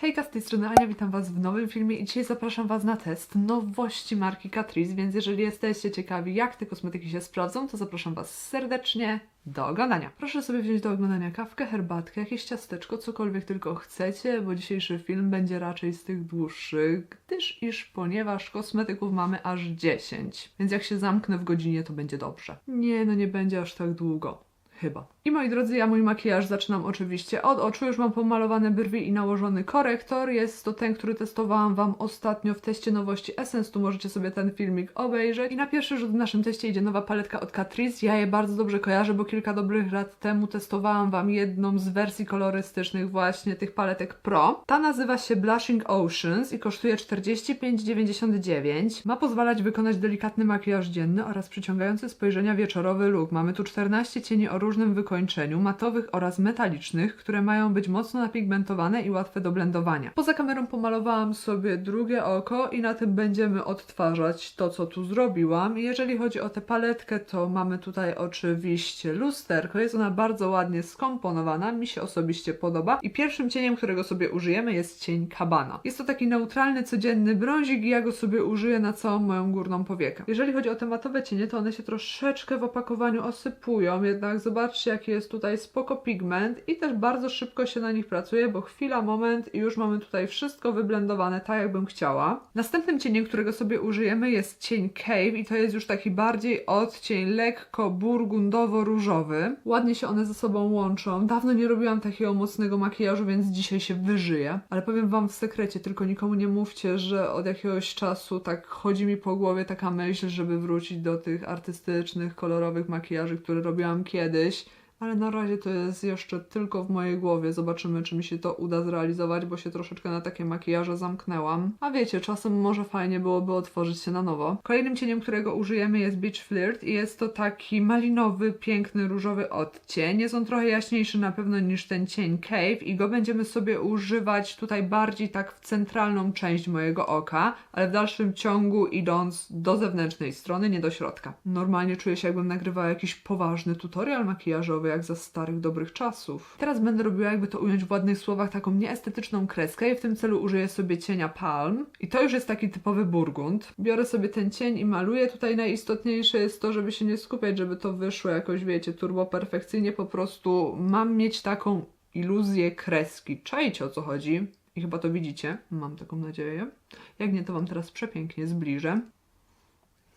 Hejka, z tej strony Ania, witam Was w nowym filmie i dzisiaj zapraszam Was na test nowości marki Catrice, więc jeżeli jesteście ciekawi jak te kosmetyki się sprawdzą, to zapraszam Was serdecznie do oglądania. Proszę sobie wziąć do oglądania kawkę, herbatkę, jakieś ciasteczko, cokolwiek tylko chcecie, bo dzisiejszy film będzie raczej z tych dłuższych, gdyż iż ponieważ kosmetyków mamy aż 10, więc jak się zamknę w godzinie, to będzie dobrze. Nie, no nie będzie aż tak długo. Chyba. I moi drodzy, ja mój makijaż zaczynam oczywiście od oczu. Już mam pomalowane brwi i nałożony korektor. Jest to ten, który testowałam Wam ostatnio w teście nowości Essence. Tu możecie sobie ten filmik obejrzeć. I na pierwszy rzut w naszym teście idzie nowa paletka od Catrice. Ja je bardzo dobrze kojarzę, bo kilka dobrych lat temu testowałam Wam jedną z wersji kolorystycznych właśnie tych paletek Pro. Ta nazywa się Blushing Oceans i kosztuje 45,99. Ma pozwalać wykonać delikatny makijaż dzienny oraz przyciągający spojrzenia wieczorowy look. Mamy tu 14 cieni o różnym wykończeniu, matowych oraz metalicznych, które mają być mocno napigmentowane i łatwe do blendowania. Poza kamerą pomalowałam sobie drugie oko i na tym będziemy odtwarzać to, co tu zrobiłam. Jeżeli chodzi o tę paletkę, to mamy tutaj oczywiście lusterko. Jest ona bardzo ładnie skomponowana, mi się osobiście podoba. I pierwszym cieniem, którego sobie użyjemy jest cień kabana. Jest to taki neutralny, codzienny brązik i ja go sobie użyję na całą moją górną powiekę. Jeżeli chodzi o te matowe cienie, to one się troszeczkę w opakowaniu osypują, jednak zobaczcie jaki jest tutaj spoko pigment i też bardzo szybko się na nich pracuje, bo chwila, moment i już mamy tutaj wszystko wyblendowane tak jakbym chciała. Następnym cieniem, którego sobie użyjemy jest cień Cave i to jest już taki bardziej odcień lekko burgundowo-różowy. Ładnie się one ze sobą łączą. Dawno nie robiłam takiego mocnego makijażu, więc dzisiaj się wyżyję. Ale powiem wam w sekrecie, tylko nikomu nie mówcie, że od jakiegoś czasu tak chodzi mi po głowie taka myśl, żeby wrócić do tych artystycznych, kolorowych makijaży, które robiłam kiedyś. Englisch Ale na razie to jest jeszcze tylko w mojej głowie. Zobaczymy, czy mi się to uda zrealizować, bo się troszeczkę na takie makijaże zamknęłam. A wiecie, czasem może fajnie byłoby otworzyć się na nowo. Kolejnym cieniem, którego użyjemy jest Beach Flirt i jest to taki malinowy, piękny, różowy odcień. Jest on trochę jaśniejszy na pewno niż ten cień Cave i go będziemy sobie używać tutaj bardziej tak w centralną część mojego oka, ale w dalszym ciągu idąc do zewnętrznej strony, nie do środka. Normalnie czuję się jakbym nagrywała jakiś poważny tutorial makijażowy, jak za starych, dobrych czasów. Teraz będę robiła, jakby to ująć w ładnych słowach, taką nieestetyczną kreskę i w tym celu użyję sobie cienia Palm. I to już jest taki typowy burgund. Biorę sobie ten cień i maluję. Tutaj najistotniejsze jest to, żeby się nie skupiać, żeby to wyszło jakoś, wiecie, turbo perfekcyjnie. Po prostu mam mieć taką iluzję kreski. Czajcie o co chodzi. I chyba to widzicie. Mam taką nadzieję. Jak nie, to Wam teraz przepięknie zbliżę.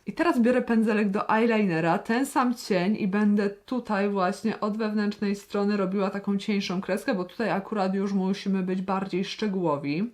I teraz biorę pędzelek do eyelinera, ten sam cień i będę tutaj właśnie od wewnętrznej strony robiła taką cieńszą kreskę, bo tutaj akurat już musimy być bardziej szczegółowi.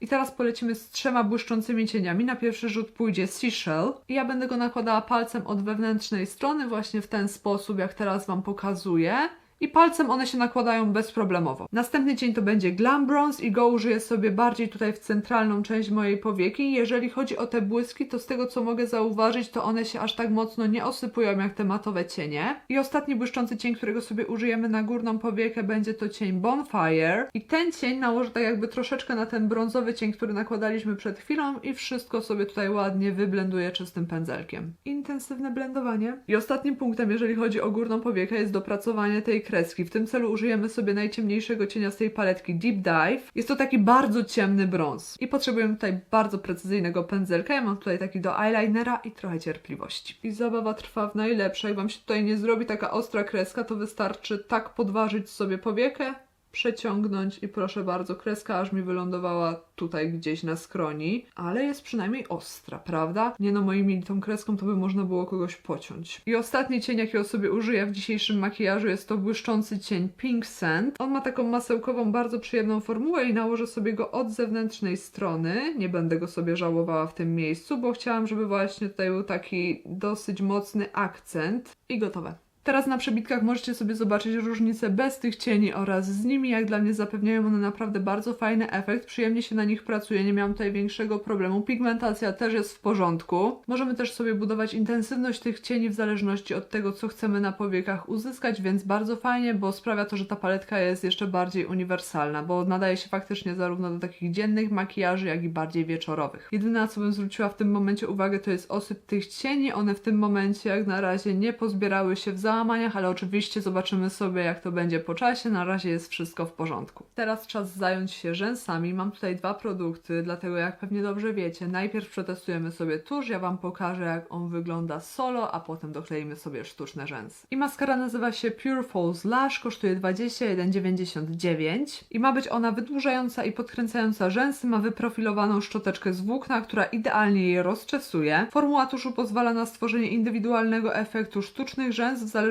I teraz polecimy z trzema błyszczącymi cieniami. Na pierwszy rzut pójdzie Seashell i ja będę go nakładała palcem od wewnętrznej strony właśnie w ten sposób, jak teraz Wam pokazuję. I palcem one się nakładają bezproblemowo. Następny cień to będzie Glam Bronze i go użyję sobie bardziej tutaj w centralną część mojej powieki. Jeżeli chodzi o te błyski, to z tego co mogę zauważyć, to one się aż tak mocno nie osypują jak te matowe cienie. I ostatni błyszczący cień, którego sobie użyjemy na górną powiekę będzie to cień Bonfire. I ten cień nałożę tak jakby troszeczkę na ten brązowy cień, który nakładaliśmy przed chwilą i wszystko sobie tutaj ładnie wyblenduję czystym pędzelkiem. Intensywne blendowanie. I ostatnim punktem, jeżeli chodzi o górną powiekę, jest dopracowanie tej kreski. W tym celu użyjemy sobie najciemniejszego cienia z tej paletki Deep Dive. Jest to taki bardzo ciemny brąz. I potrzebujemy tutaj bardzo precyzyjnego pędzelka. Ja mam tutaj taki do eyelinera i trochę cierpliwości. I zabawa trwa w najlepszej. Jak Wam się tutaj nie zrobi taka ostra kreska, to wystarczy tak podważyć sobie powiekę, przeciągnąć i proszę bardzo, kreska aż mi wylądowała tutaj gdzieś na skroni, ale jest przynajmniej ostra, prawda? Nie no, moimi tą kreską to by można było kogoś pociąć. I ostatni cień, jakiego sobie użyję w dzisiejszym makijażu jest to błyszczący cień Pink Sand. On ma taką masełkową, bardzo przyjemną formułę i nałożę sobie go od zewnętrznej strony. Nie będę go sobie żałowała w tym miejscu, bo chciałam, żeby właśnie tutaj był taki dosyć mocny akcent i gotowe. Teraz na przebitkach możecie sobie zobaczyć różnice bez tych cieni oraz z nimi. Jak dla mnie zapewniają one naprawdę bardzo fajny efekt. Przyjemnie się na nich pracuje, nie miałam tutaj większego problemu. Pigmentacja też jest w porządku. Możemy też sobie budować intensywność tych cieni w zależności od tego, co chcemy na powiekach uzyskać, więc bardzo fajnie, bo sprawia to, że ta paletka jest jeszcze bardziej uniwersalna, bo nadaje się faktycznie zarówno do takich dziennych makijaży, jak i bardziej wieczorowych. Jedyne, co bym zwróciła w tym momencie uwagę, to jest osyp tych cieni. One w tym momencie jak na razie nie pozbierały się w za załamaniach, ale oczywiście zobaczymy sobie jak to będzie po czasie. Na razie jest wszystko w porządku. Teraz czas zająć się rzęsami. Mam tutaj dwa produkty, dlatego jak pewnie dobrze wiecie, najpierw przetestujemy sobie tusz, ja Wam pokażę jak on wygląda solo, a potem dokleimy sobie sztuczne rzęsy. I maskara nazywa się Pure False Lash, kosztuje 21,99 i ma być ona wydłużająca i podkręcająca rzęsy, ma wyprofilowaną szczoteczkę z włókna, która idealnie je rozczesuje. Formuła tuszu pozwala na stworzenie indywidualnego efektu sztucznych rzęs w zależności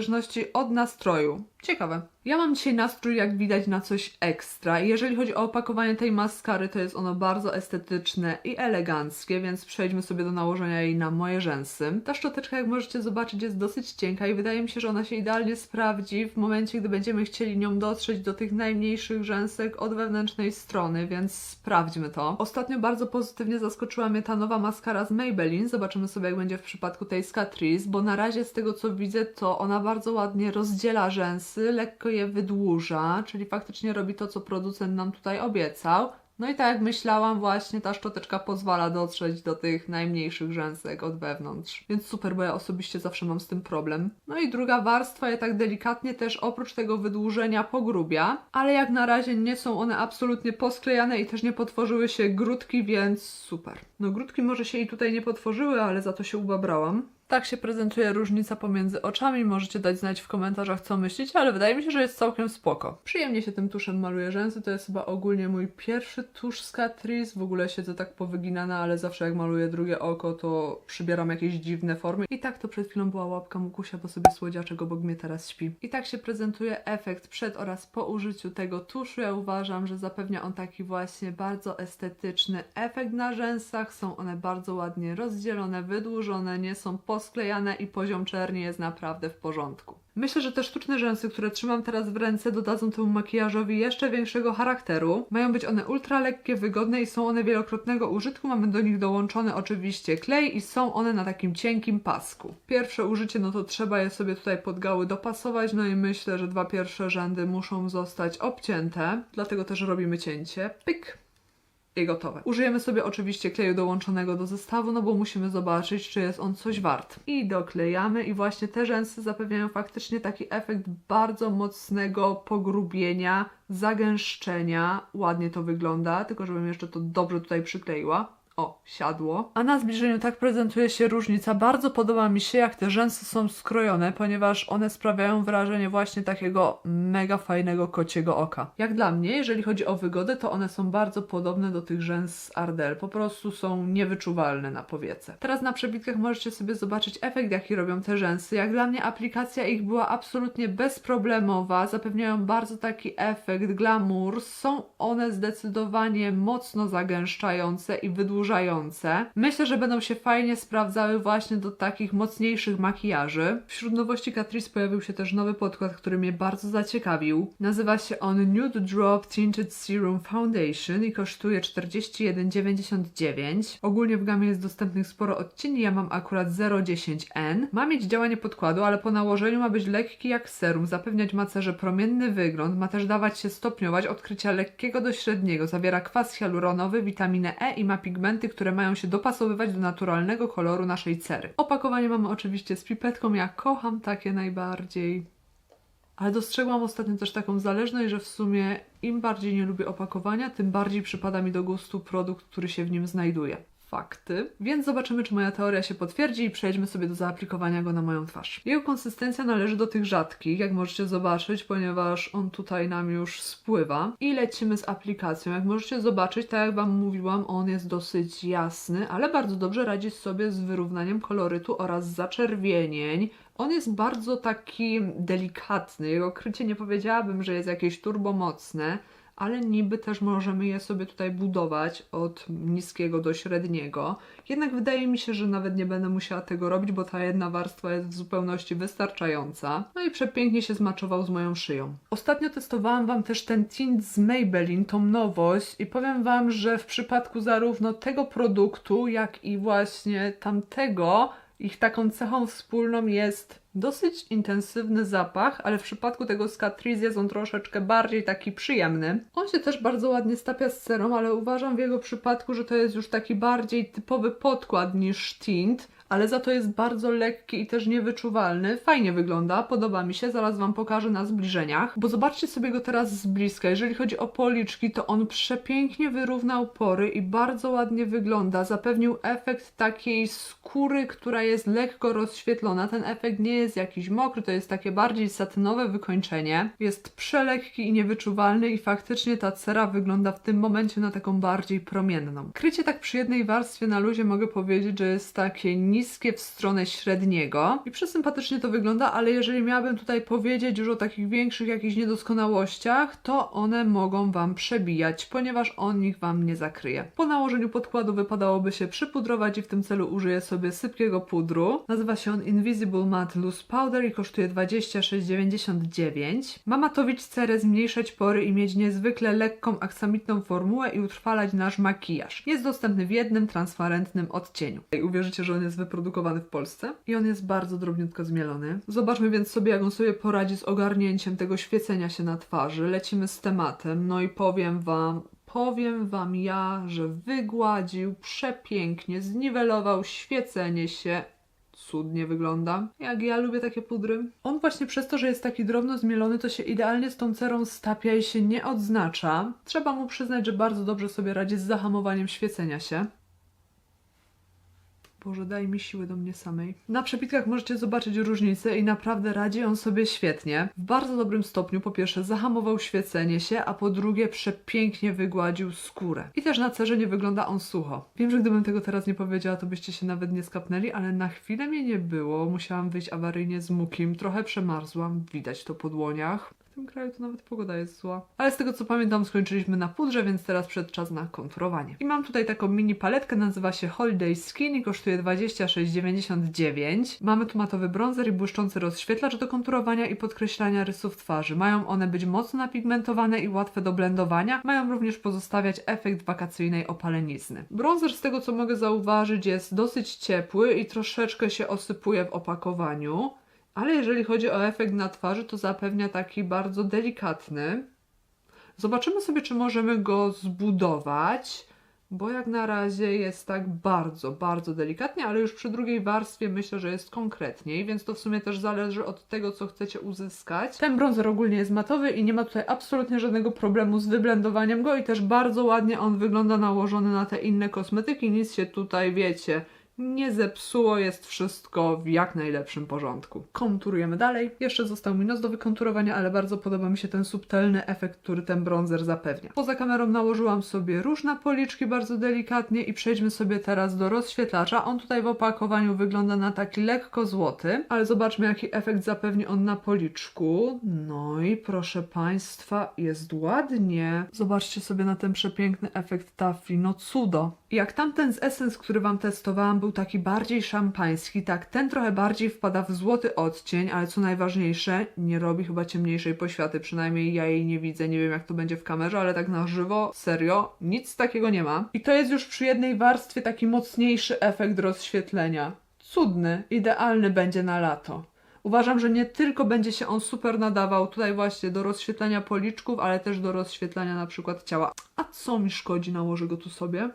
od nastroju. Ciekawe. Ja mam dzisiaj nastrój, jak widać, na coś ekstra. Jeżeli chodzi o opakowanie tej maskary, to jest ono bardzo estetyczne i eleganckie, więc przejdźmy sobie do nałożenia jej na moje rzęsy. Ta szczoteczka, jak możecie zobaczyć, jest dosyć cienka i wydaje mi się, że ona się idealnie sprawdzi w momencie, gdy będziemy chcieli nią dotrzeć do tych najmniejszych rzęsek od wewnętrznej strony, więc sprawdźmy to. Ostatnio bardzo pozytywnie zaskoczyła mnie ta nowa maskara z Maybelline. Zobaczymy sobie, jak będzie w przypadku tej z Catrice, bo na razie z tego, co widzę, to ona bardzo ładnie rozdziela rzęsy, lekko je wydłuża, czyli faktycznie robi to, co producent nam tutaj obiecał. No i tak jak myślałam, właśnie ta szczoteczka pozwala dotrzeć do tych najmniejszych rzęsek od wewnątrz. Więc super, bo ja osobiście zawsze mam z tym problem. No i druga warstwa je tak delikatnie też oprócz tego wydłużenia pogrubia, ale jak na razie nie są one absolutnie posklejane i też nie potworzyły się grudki, więc super. No grudki może się i tutaj nie potworzyły, ale za to się ubabrałam. Tak się prezentuje różnica pomiędzy oczami. Możecie dać znać w komentarzach, co myślicie, ale wydaje mi się, że jest całkiem spoko. Przyjemnie się tym tuszem maluje rzęsy. To jest chyba ogólnie mój pierwszy tusz z Catrice. W ogóle siedzę tak powyginana, ale zawsze jak maluję drugie oko, to przybieram jakieś dziwne formy. I tak to przed chwilą była łapka Mukusia, bo sobie słodziaczek obok mnie teraz śpi. I tak się prezentuje efekt przed oraz po użyciu tego tuszu. Ja uważam, że zapewnia on taki właśnie bardzo estetyczny efekt na rzęsach. Są one bardzo ładnie rozdzielone, wydłużone, nie są posklejane i poziom czerni jest naprawdę w porządku. Myślę, że te sztuczne rzęsy, które trzymam teraz w ręce, dodadzą temu makijażowi jeszcze większego charakteru. Mają być one ultra lekkie, wygodne i są one wielokrotnego użytku. Mamy do nich dołączony oczywiście klej i są one na takim cienkim pasku. Pierwsze użycie, no to trzeba je sobie tutaj pod gały dopasować, no i myślę, że dwa pierwsze rzędy muszą zostać obcięte, dlatego też robimy cięcie. Pyk! I gotowe. Użyjemy sobie oczywiście kleju dołączonego do zestawu, no bo musimy zobaczyć, czy jest on coś wart. I doklejamy i właśnie te rzęsy zapewniają faktycznie taki efekt bardzo mocnego pogrubienia, zagęszczenia. Ładnie to wygląda, tylko żebym jeszcze to dobrze tutaj przykleiła. O, siadło. A na zbliżeniu tak prezentuje się różnica. Bardzo podoba mi się, jak te rzęsy są skrojone, ponieważ one sprawiają wrażenie właśnie takiego mega fajnego kociego oka. Jak dla mnie, jeżeli chodzi o wygodę, to one są bardzo podobne do tych rzęs z Ardell. Po prostu są niewyczuwalne na powiece. Teraz na przebitkach możecie sobie zobaczyć efekt, jaki robią te rzęsy. Jak dla mnie aplikacja ich była absolutnie bezproblemowa. Zapewniają bardzo taki efekt, glamour. Są one zdecydowanie mocno zagęszczające i wydłużające Myślę, że będą się fajnie sprawdzały właśnie do takich mocniejszych makijaży. Wśród nowości Catrice pojawił się też nowy podkład, który mnie bardzo zaciekawił. Nazywa się on Nude Drop Tinted Serum Foundation i kosztuje 41,99. Ogólnie w gamie jest dostępnych sporo odcieni, ja mam akurat 010N. Ma mieć działanie podkładu, ale po nałożeniu ma być lekki jak serum, zapewniać macerze promienny wygląd, ma też dawać się stopniować odkrycia lekkiego do średniego. Zawiera kwas hialuronowy, witaminę E i ma pigmenty pigmenty, które mają się dopasowywać do naturalnego koloru naszej cery. Opakowanie mamy oczywiście z pipetką, ja kocham takie najbardziej. Ale dostrzegłam ostatnio też taką zależność, że w sumie im bardziej nie lubię opakowania, tym bardziej przypada mi do gustu produkt, który się w nim znajduje fakty, więc zobaczymy, czy moja teoria się potwierdzi i przejdźmy sobie do zaaplikowania go na moją twarz. Jego konsystencja należy do tych rzadkich, jak możecie zobaczyć, ponieważ on tutaj nam już spływa. I lecimy z aplikacją. Jak możecie zobaczyć, tak jak Wam mówiłam, on jest dosyć jasny, ale bardzo dobrze radzi sobie z wyrównaniem kolorytu oraz zaczerwienień. On jest bardzo taki delikatny. Jego krycie nie powiedziałabym, że jest jakieś turbomocne ale niby też możemy je sobie tutaj budować od niskiego do średniego. Jednak wydaje mi się, że nawet nie będę musiała tego robić, bo ta jedna warstwa jest w zupełności wystarczająca. No i przepięknie się zmaczował z moją szyją. Ostatnio testowałam Wam też ten tint z Maybelline, tą nowość i powiem Wam, że w przypadku zarówno tego produktu, jak i właśnie tamtego, ich taką cechą wspólną jest dosyć intensywny zapach, ale w przypadku tego Catrice jest on troszeczkę bardziej taki przyjemny. On się też bardzo ładnie stapia z cerą, ale uważam w jego przypadku, że to jest już taki bardziej typowy podkład niż tint, ale za to jest bardzo lekki i też niewyczuwalny. Fajnie wygląda, podoba mi się, zaraz Wam pokażę na zbliżeniach, bo zobaczcie sobie go teraz z bliska. Jeżeli chodzi o policzki, to on przepięknie wyrównał pory i bardzo ładnie wygląda. Zapewnił efekt takiej skóry, która jest lekko rozświetlona. Ten efekt nie jest jakiś mokry, to jest takie bardziej satynowe wykończenie. Jest przelekki i niewyczuwalny i faktycznie ta cera wygląda w tym momencie na taką bardziej promienną. Krycie tak przy jednej warstwie na luzie mogę powiedzieć, że jest takie niskie w stronę średniego i przesympatycznie to wygląda, ale jeżeli miałabym tutaj powiedzieć już o takich większych jakichś niedoskonałościach, to one mogą Wam przebijać, ponieważ on ich Wam nie zakryje. Po nałożeniu podkładu wypadałoby się przypudrować i w tym celu użyję sobie sypkiego pudru. Nazywa się on Invisible Matte Loose Powder i kosztuje 26,99. Ma matowić cerę, zmniejszać pory i mieć niezwykle lekką, aksamitną formułę i utrwalać nasz makijaż. Jest dostępny w jednym transparentnym odcieniu. I uwierzycie, że on jest wyprodukowany w Polsce i on jest bardzo drobniutko zmielony. Zobaczmy więc sobie, jak on sobie poradzi z ogarnięciem tego świecenia się na twarzy. Lecimy z tematem, no i powiem Wam, Powiem Wam ja, że wygładził przepięknie, zniwelował świecenie się. Cudnie wygląda. Jak ja lubię takie pudry. On właśnie przez to, że jest taki drobno zmielony, to się idealnie z tą cerą stapia i się nie odznacza. Trzeba mu przyznać, że bardzo dobrze sobie radzi z zahamowaniem świecenia się. Boże, daj mi siły do mnie samej. Na przepitkach możecie zobaczyć różnicę i naprawdę radzi on sobie świetnie. W bardzo dobrym stopniu po pierwsze zahamował świecenie się, a po drugie przepięknie wygładził skórę. I też na cerze nie wygląda on sucho. Wiem, że gdybym tego teraz nie powiedziała, to byście się nawet nie skapnęli, ale na chwilę mnie nie było. Musiałam wyjść awaryjnie z mukim, trochę przemarzłam, widać to po dłoniach. W tym kraju to nawet pogoda jest zła. Ale z tego co pamiętam, skończyliśmy na pudrze, więc teraz przed czas na konturowanie. I mam tutaj taką mini paletkę, nazywa się Holiday Skin i kosztuje 26,99. Mamy tu matowy bronzer i błyszczący rozświetlacz do konturowania i podkreślania rysów twarzy. Mają one być mocno napigmentowane i łatwe do blendowania. Mają również pozostawiać efekt wakacyjnej opalenizny. Bronzer z tego co mogę zauważyć jest dosyć ciepły i troszeczkę się osypuje w opakowaniu. Ale jeżeli chodzi o efekt na twarzy, to zapewnia taki bardzo delikatny. Zobaczymy sobie, czy możemy go zbudować, bo jak na razie jest tak bardzo, bardzo delikatnie, ale już przy drugiej warstwie myślę, że jest konkretniej, więc to w sumie też zależy od tego, co chcecie uzyskać. Ten bronzer ogólnie jest matowy i nie ma tutaj absolutnie żadnego problemu z wyblendowaniem go i też bardzo ładnie on wygląda nałożony na te inne kosmetyki, nic się tutaj, wiecie, nie zepsuło, jest wszystko w jak najlepszym porządku. Konturujemy dalej. Jeszcze został mi nos do wykonturowania, ale bardzo podoba mi się ten subtelny efekt, który ten bronzer zapewnia. Poza kamerą nałożyłam sobie róż na policzki bardzo delikatnie i przejdźmy sobie teraz do rozświetlacza. On tutaj w opakowaniu wygląda na taki lekko złoty, ale zobaczmy jaki efekt zapewni on na policzku. No i proszę Państwa, jest ładnie. Zobaczcie sobie na ten przepiękny efekt Taffy, no cudo. Jak tamten z Essence, który Wam testowałam, był taki bardziej szampański, tak ten trochę bardziej wpada w złoty odcień, ale co najważniejsze, nie robi chyba ciemniejszej poświaty, przynajmniej ja jej nie widzę, nie wiem jak to będzie w kamerze, ale tak na żywo, serio, nic takiego nie ma. I to jest już przy jednej warstwie taki mocniejszy efekt rozświetlenia. Cudny, idealny będzie na lato. Uważam, że nie tylko będzie się on super nadawał tutaj właśnie do rozświetlenia policzków, ale też do rozświetlania na przykład ciała. A co mi szkodzi, nałożę go tu sobie?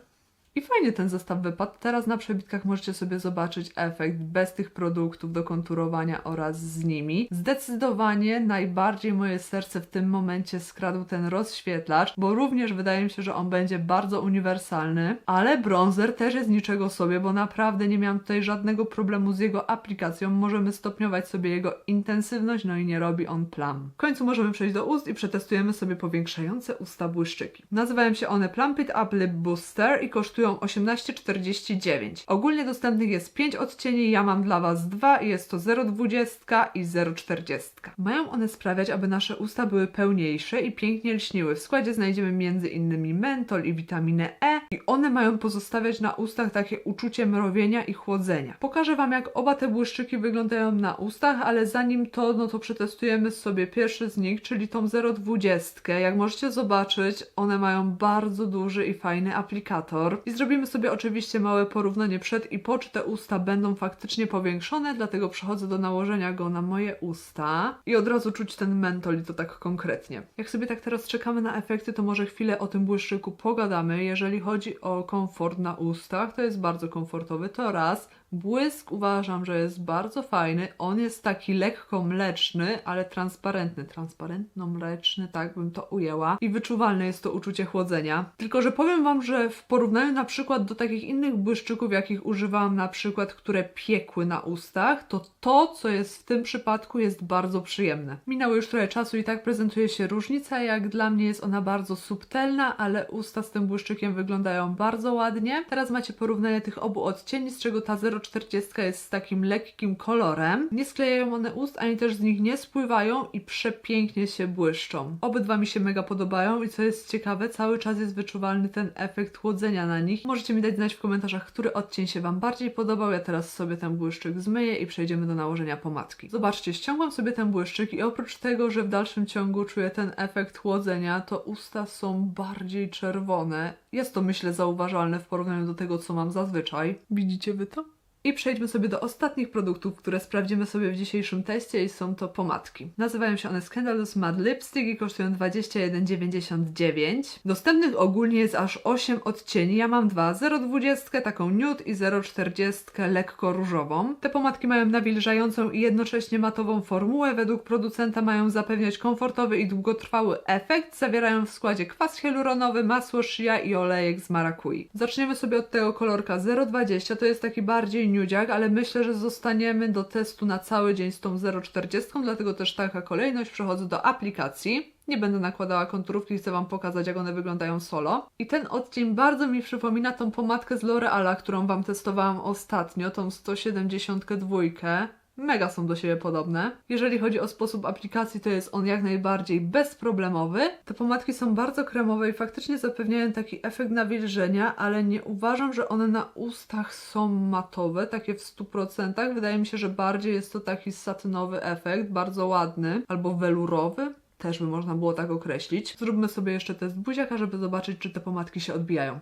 I fajnie ten zestaw wypadł. Teraz na przebitkach możecie sobie zobaczyć efekt bez tych produktów do konturowania oraz z nimi. Zdecydowanie najbardziej moje serce w tym momencie skradł ten rozświetlacz, bo również wydaje mi się, że on będzie bardzo uniwersalny, ale bronzer też jest niczego sobie, bo naprawdę nie miałam tutaj żadnego problemu z jego aplikacją. Możemy stopniować sobie jego intensywność, no i nie robi on plam. W końcu możemy przejść do ust i przetestujemy sobie powiększające usta błyszczyki. Nazywają się one Plump It Up Lip Booster i kosztują 18,49. Ogólnie dostępnych jest 5 odcieni, ja mam dla Was dwa i jest to 0,20 i 0,40. Mają one sprawiać, aby nasze usta były pełniejsze i pięknie lśniły. W składzie znajdziemy m.in. mentol i witaminę E i one mają pozostawiać na ustach takie uczucie mrowienia i chłodzenia. Pokażę Wam jak oba te błyszczyki wyglądają na ustach, ale zanim to, no to przetestujemy sobie pierwszy z nich, czyli tą 0,20. Jak możecie zobaczyć, one mają bardzo duży i fajny aplikator i zrobimy sobie oczywiście małe porównanie przed i po, czy te usta będą faktycznie powiększone, dlatego przechodzę do nałożenia go na moje usta i od razu czuć ten mentol i to tak konkretnie. Jak sobie tak teraz czekamy na efekty, to może chwilę o tym błyszczyku pogadamy. Jeżeli chodzi o komfort na ustach, to jest bardzo komfortowy, to raz. Błysk uważam, że jest bardzo fajny. On jest taki lekko mleczny, ale transparentny. Transparentno-mleczny, tak bym to ujęła. I wyczuwalne jest to uczucie chłodzenia. Tylko, że powiem Wam, że w porównaniu na przykład do takich innych błyszczyków, jakich używałam na przykład, które piekły na ustach, to to, co jest w tym przypadku, jest bardzo przyjemne. Minęło już trochę czasu i tak prezentuje się różnica. Jak dla mnie jest ona bardzo subtelna, ale usta z tym błyszczykiem wyglądają bardzo ładnie. Teraz macie porównanie tych obu odcieni, z czego ta 0,40 jest z takim lekkim kolorem. Nie sklejają one ust, ani też z nich nie spływają i przepięknie się błyszczą. Obydwa mi się mega podobają i co jest ciekawe, cały czas jest wyczuwalny ten efekt chłodzenia na nich. Możecie mi dać znać w komentarzach, który odcień się Wam bardziej podobał. Ja teraz sobie ten błyszczyk zmyję i przejdziemy do nałożenia pomadki. Zobaczcie, ściągłam sobie ten błyszczyk i oprócz tego, że w dalszym ciągu czuję ten efekt chłodzenia, to usta są bardziej czerwone. Jest to myślę zauważalne w porównaniu do tego, co mam zazwyczaj. Widzicie Wy to? I przejdźmy sobie do ostatnich produktów, które sprawdzimy sobie w dzisiejszym teście i są to pomadki. Nazywają się one Scandalous Matte Lipstick i kosztują 21,99. Dostępnych ogólnie jest aż 8 odcieni. Ja mam dwa, 0,20, taką nude i 0,40 lekko różową. Te pomadki mają nawilżającą i jednocześnie matową formułę. Według producenta mają zapewniać komfortowy i długotrwały efekt. Zawierają w składzie kwas hialuronowy, masło shea i olejek z marakui. Zaczniemy sobie od tego kolorka 0,20. To jest taki bardziej nudziak, ale myślę, że zostaniemy do testu na cały dzień z tą 0,40, dlatego też taka kolejność. Przechodzę do aplikacji. Nie będę nakładała konturówki, chcę Wam pokazać, jak one wyglądają solo. I ten odcień bardzo mi przypomina tą pomadkę z L'Oreala, którą Wam testowałam ostatnio, tą 172. Mega są do siebie podobne. Jeżeli chodzi o sposób aplikacji, to jest on jak najbardziej bezproblemowy. Te pomadki są bardzo kremowe i faktycznie zapewniają taki efekt nawilżenia, ale nie uważam, że one na ustach są matowe, takie w 100%. Wydaje mi się, że bardziej jest to taki satynowy efekt, bardzo ładny, albo welurowy. Też by można było tak określić. Zróbmy sobie jeszcze test buziaka, żeby zobaczyć, czy te pomadki się odbijają.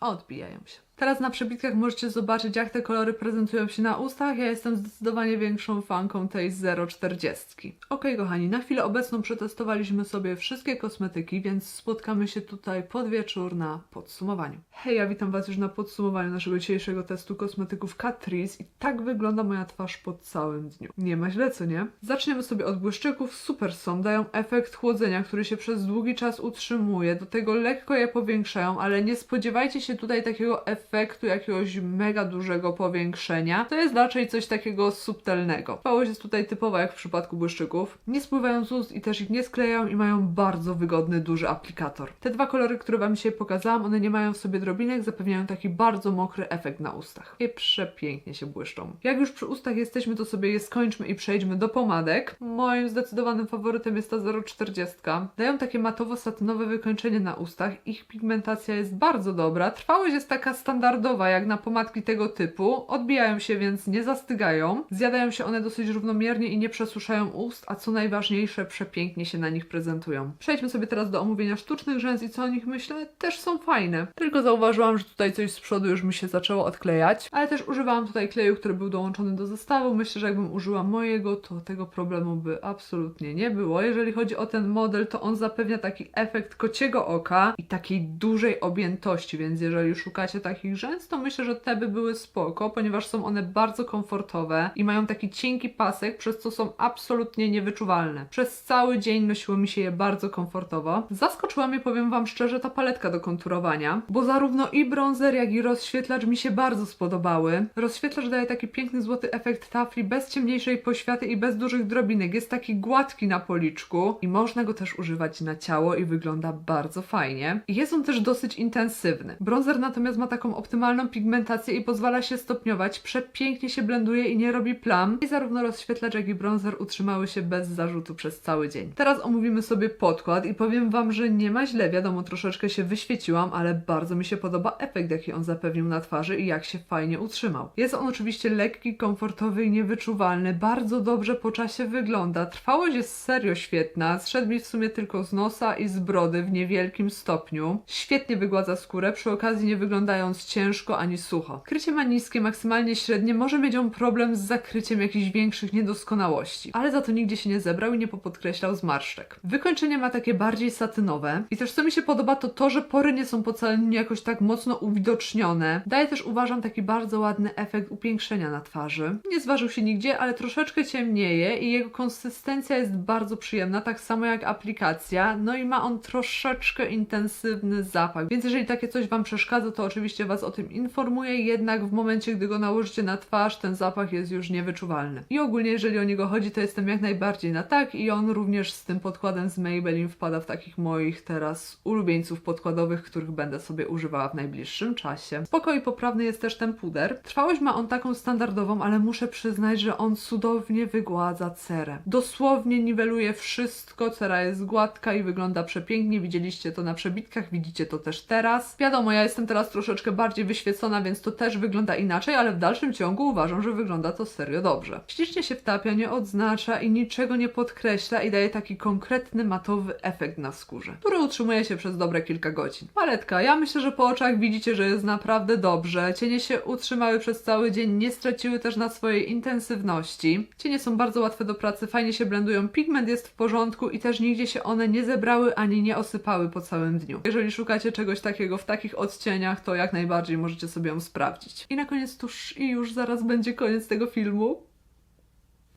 Odbijają się. Teraz na przebitkach możecie zobaczyć, jak te kolory prezentują się na ustach. Ja jestem zdecydowanie większą fanką tej 0,40. Ok, kochani, na chwilę obecną przetestowaliśmy sobie wszystkie kosmetyki, więc spotkamy się tutaj pod wieczór na podsumowaniu. Hej, ja witam Was już na podsumowaniu naszego dzisiejszego testu kosmetyków Catrice i tak wygląda moja twarz po całym dniu. Nie ma źle, co nie? Zaczniemy sobie od błyszczyków. Super są, dają efekt chłodzenia, który się przez długi czas utrzymuje. Do tego lekko je powiększają, ale nie spodziewajcie się tutaj takiego efektu efektu jakiegoś mega dużego powiększenia. To jest raczej coś takiego subtelnego. Całość jest tutaj typowa jak w przypadku błyszczyków. Nie spływają z ust i też ich nie sklejają i mają bardzo wygodny, duży aplikator. Te dwa kolory, które Wam dzisiaj pokazałam, one nie mają w sobie drobinek, zapewniają taki bardzo mokry efekt na ustach. I przepięknie się błyszczą. Jak już przy ustach jesteśmy, to sobie je skończmy i przejdźmy do pomadek. Moim zdecydowanym faworytem jest ta 040. Dają takie matowo-satynowe wykończenie na ustach. Ich pigmentacja jest bardzo dobra. Trwałość jest taka standardowa standardowa jak na pomadki tego typu. Odbijają się, więc nie zastygają. Zjadają się one dosyć równomiernie i nie przesuszają ust, a co najważniejsze, przepięknie się na nich prezentują. Przejdźmy sobie teraz do omówienia sztucznych rzęs i co o nich myślę. Też są fajne. Tylko zauważyłam, że tutaj coś z przodu już mi się zaczęło odklejać, ale też używałam tutaj kleju, który był dołączony do zestawu. Myślę, że jakbym użyła mojego, to tego problemu by absolutnie nie było. Jeżeli chodzi o ten model, to on zapewnia taki efekt kociego oka i takiej dużej objętości, więc jeżeli szukacie takich rzęs, to myślę, że te by były spoko, ponieważ są one bardzo komfortowe i mają taki cienki pasek, przez co są absolutnie niewyczuwalne. Przez cały dzień nosiło mi się je bardzo komfortowo. Zaskoczyła mnie, powiem Wam szczerze, ta paletka do konturowania, bo zarówno i bronzer, jak i rozświetlacz mi się bardzo spodobały. Rozświetlacz daje taki piękny złoty efekt tafli, bez ciemniejszej poświaty i bez dużych drobinek. Jest taki gładki na policzku i można go też używać na ciało i wygląda bardzo fajnie. Jest on też dosyć intensywny. Bronzer natomiast ma taką optymalną pigmentację i pozwala się stopniować, przepięknie się blenduje i nie robi plam. I zarówno rozświetlacz, jak i bronzer utrzymały się bez zarzutu przez cały dzień. Teraz omówimy sobie podkład i powiem Wam, że nie ma źle, wiadomo, troszeczkę się wyświeciłam, ale bardzo mi się podoba efekt, jaki on zapewnił na twarzy i jak się fajnie utrzymał. Jest on oczywiście lekki, komfortowy i niewyczuwalny, bardzo dobrze po czasie wygląda. Trwałość jest serio świetna, zszedł mi w sumie tylko z nosa i z brody w niewielkim stopniu. Świetnie wygładza skórę, przy okazji nie wyglądając ciężko ani sucho. Krycie ma niskie, maksymalnie średnie, może mieć on problem z zakryciem jakichś większych niedoskonałości, ale za to nigdzie się nie zebrał i nie popodkreślał zmarszczek. Wykończenie ma takie bardziej satynowe i też co mi się podoba to to, że pory nie są całym jakoś tak mocno uwidocznione. Daje też uważam taki bardzo ładny efekt upiększenia na twarzy. Nie zważył się nigdzie, ale troszeczkę ciemnieje i jego konsystencja jest bardzo przyjemna, tak samo jak aplikacja, no i ma on troszeczkę intensywny zapach, więc jeżeli takie coś Wam przeszkadza, to oczywiście Was o tym informuję, jednak w momencie, gdy go nałożycie na twarz, ten zapach jest już niewyczuwalny. I ogólnie, jeżeli o niego chodzi, to jestem jak najbardziej na tak i on również z tym podkładem z Maybelline wpada w takich moich teraz ulubieńców podkładowych, których będę sobie używała w najbliższym czasie. Spoko i poprawny jest też ten puder. Trwałość ma on taką standardową, ale muszę przyznać, że on cudownie wygładza cerę. Dosłownie niweluje wszystko, cera jest gładka i wygląda przepięknie. Widzieliście to na przebitkach, widzicie to też teraz. Wiadomo, ja jestem teraz troszeczkę bardziej wyświecona, więc to też wygląda inaczej, ale w dalszym ciągu uważam, że wygląda to serio dobrze. Ślicznie się wtapia, nie odznacza i niczego nie podkreśla i daje taki konkretny, matowy efekt na skórze, który utrzymuje się przez dobre kilka godzin. Paletka, ja myślę, że po oczach widzicie, że jest naprawdę dobrze. Cienie się utrzymały przez cały dzień, nie straciły też na swojej intensywności. Cienie są bardzo łatwe do pracy, fajnie się blendują, pigment jest w porządku i też nigdzie się one nie zebrały ani nie osypały po całym dniu. Jeżeli szukacie czegoś takiego w takich odcieniach, to jak najbardziej możecie sobie ją sprawdzić. I na koniec tuż i już zaraz będzie koniec tego filmu.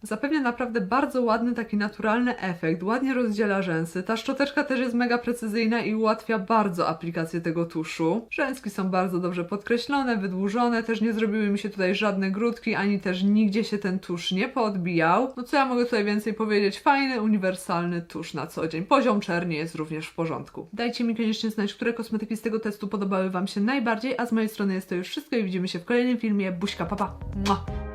Zapewnia naprawdę bardzo ładny, taki naturalny efekt, ładnie rozdziela rzęsy. Ta szczoteczka też jest mega precyzyjna i ułatwia bardzo aplikację tego tuszu. Rzęski są bardzo dobrze podkreślone, wydłużone, też nie zrobiły mi się tutaj żadne grudki, ani też nigdzie się ten tusz nie poodbijał. No co ja mogę tutaj więcej powiedzieć? Fajny, uniwersalny tusz na co dzień. Poziom czerni jest również w porządku. Dajcie mi koniecznie znać, które kosmetyki z tego testu podobały Wam się najbardziej, a z mojej strony jest to już wszystko i widzimy się w kolejnym filmie. Buźka, papa! Mua.